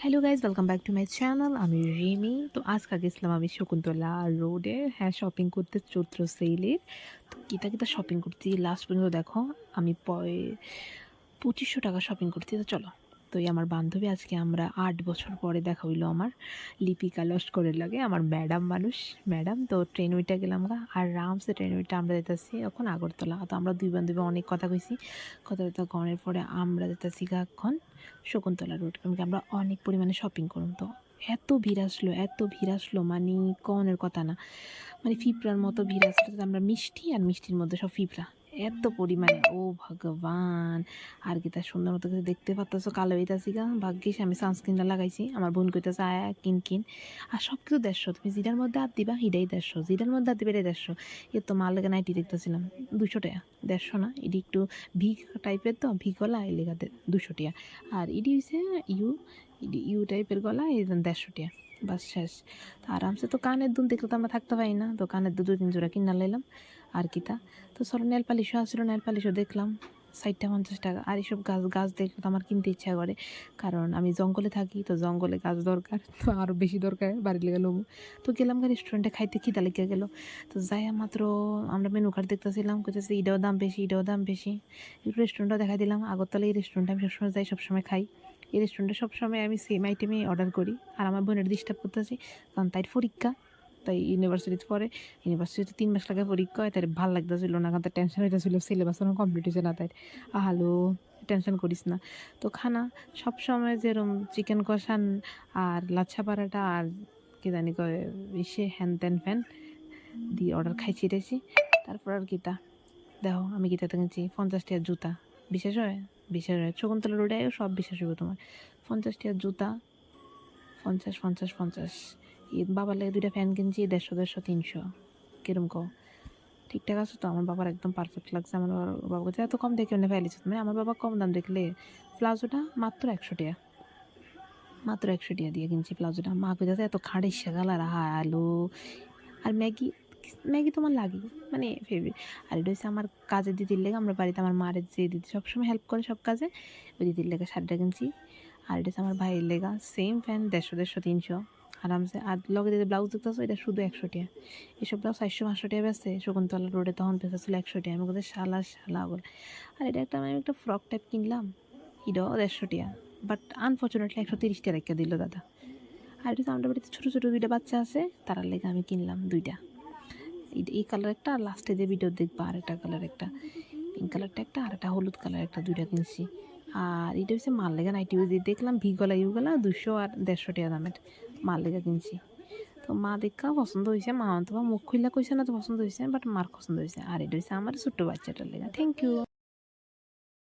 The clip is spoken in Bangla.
Hello guys welcome back to my channel আমি রিমি। তো আজকে গেছিলাম আমি শকুন্তলা রোডে হ্যাঁ শপিং করতে চৈত্র সেলের তো কিতা কিতা শপিং করছি লাস্ট পর্যন্ত দেখো, আমি পয়- পঁচিশশো টাকা শপিং করছি তো চলো। তো এই আমার বান্ধবী, আজকে আমরা আট বছর পরে দেখা হইল আমার। লিপিকা লস্করের লাগে, আমার ম্যাডাম মানুষ ম্যাডাম তো ট্রেন উইটা গেলাম গা, আর রামসে ট্রেন উইটা আমরা যেতেছি এখন আগরতলা। তো আমরা দুই বান্ধবী অনেক কথা কইছি। কথা কথা গনের পরে আমরা যেতেছি গা এখন শকুন্তলা রোড কারণ কি আমরা অনেক পরিমাণে শপিং করুন তো এত ভিড় আসলো, এত ভিড় আসলো মানে কনের কথা না। মানে ফিপড়ার মতো ভিড় আসলো আমরা মিষ্টি আর মিষ্টির মধ্যে সব ফিপড়া এত পরিমাণে, ও ভগবান, আর কি তার সুন্দর মতো কিছু দেখতে পাচ্ছ কালো হইতাছি গা। ভাগ্যিস আমি সানস্ক্রিনটা লাগাইছি, আমার বোন কইতেছে, আয়া কিন কিন। আর সব কিছু দেড়শো, তুমি জিরার মধ্যে হাত দিবা হিডাই দেড়শো। জিরার মধ্যে হাত দিবে, এটাই দেড়শো। এর তো মাল লেগে নাইটি দেখতেছিলাম দুশো টাকা, দেড়শো না, এটি একটু ভি টাইপের তো ভি গলা, এই লেগাতে দুশো টাকা। আর ইডি হচ্ছে ইউ ইউ টাইপের গলা এই দেড়শো টাকা। বাস শেষ। তো আরামসে তো কানের দুধ দেখলে তো আমরা থাকতে পারি না। তো কানের দু দুই তিন জোড়া কিনা লাইলাম আর কিতা তো। সরো নেল পালিশও আসলো, নেল পালিশও দেখলাম। ষাটটা, পঞ্চাশ টাকা। আর এইসব গাছ গাছ দেখলে তো আমার কিনতে ইচ্ছা করে। কারণ আমি জঙ্গলে থাকি, তো জঙ্গলে গাছ দরকার। তো আরও বেশি দরকার বাড়ি লেগে লোবো। তো গেলাম রেস্টুরেন্টে খাইতে খিদা লেগে গেলো। তো যাই মাত্র আমরা মেনু কার্ড দেখতেছিলাম কোথাছে এটাও দাম বেশি, এটাও দাম বেশি। একটু রেস্টুরেন্টও দেখাই দিলাম। আগরতলা এই রেস্টুরেন্টে আমি সবসময় যাই, সবসময় খাই। এই রেস্টুরেন্টে সবসময় আমি সেম আইটেমই অর্ডার করি। আর আমার বোনের ডিস্টার্ব করতেছি, কারণ তাই পরীক্ষা। তাই ইউনিভার্সিটিতে পরে ইউনিভার্সিটিতে তিন মাস লাগে পরীক্ষা হয় তাই ভালো লাগতেছিল না, কারণ তার টেনশন হইতেছিল সিলেবাস কমপ্লিট হয়েছে না তাই আহালো টেনশন করিস না। তো খানা, সবসময় যেরকম চিকেন কষান আর লাচ্ছা পারাটা আর কি জানি কয়, ইসে হ্যান ত্যান ফ্যান দিয়ে অর্ডার খাইছি রেছি তারপর আর গীতা, দেখো, আমি গীতাতে কিনছি, পঞ্চাশ টাকার জুতা। বিশেষ হয়? হয় শকুন্তলা রোডে সব বিশেষ হইব তোমার। পঞ্চাশ টাকার জুতা, পঞ্চাশ পঞ্চাশ পঞ্চাশ। বাবার লাগে দুইটা ফ্যান কিনছি, দেড়শো দেড়শো, তিনশো। কিরম কো ঠিকঠাক আছে তো? আমার বাবার একদম পারফেক্ট লাগছে। আমার বাবা কাছে এত কম দেখে এনে ফেলেছে মানে আমার বাবা কম দাম দেখলে প্লাজোটা মাত্র একশো টাকা মাত্র একশো টাকা দিয়ে কিনছি প্লাজোটা। মা কইতাছে, এত খাড়ে সেগালার আলু। আর ম্যাগি ম্যাগি তোমার লাগে মানে ফেভারিট আর এটা হচ্ছে আমার কাজের দিদির লেগে, আমরা বাড়িতে আমার মায়ের যে দিদি সবসময় হেল্প করে সব কাজে, ওই দিদির লেগে শাড়িটা কিনছি। আর এটা হচ্ছে আমার ভাইয়ের লেগা সেম ফ্যান দেড়শো দেড়শো, তিনশো। আরামসে, আর লগে দিদি ব্লাউজ দেখতেছো এটা শুধু একশো টাকা। এসব ব্লাউজ চারশো, পাঁচশো টাকা বেসছে শকুন্তলা রোডে তখন বেসেছিল একশো টাকা। আমি কোথায় শালা শালা বলে আর এটা একটা, আমি একটা ফ্রক টাইপ কিনলাম, এটাও দেড়শো টাকা। বাট আনফর্চুনেটলি একশো তিরিশ টাকা রেখে দিল দাদা। আর এটা আমাদের বাড়িতে ছোটো ছোটো দুইটা বাচ্চা আছে, তারার লেগে আমি কিনলাম দুইটা। এই- কালার একটা, আর লাস্টে যে ভিডিও দেখবা, আর একটা কালার একটা। পিঙ্ক কালারটা একটা, আর একটা হলুদ কালার একটা, দুইটা কিনছি। আর এটা হচ্ছে মাল লেগা নাইটি ভি দেখলাম ভিগলা ইউগলা দুশো আর দেড়শো টাকা দামের মাল লেগা কিনছি। তো মা দেখা পছন্দ হয়েছে, মা তো মুখ খুললা কইছে না তো পছন্দ হয়েছে বাট মার পছন্দ হয়েছে। আর এটা হচ্ছে আমার ছোট্ট বাচ্চাটার লেগা। Thank you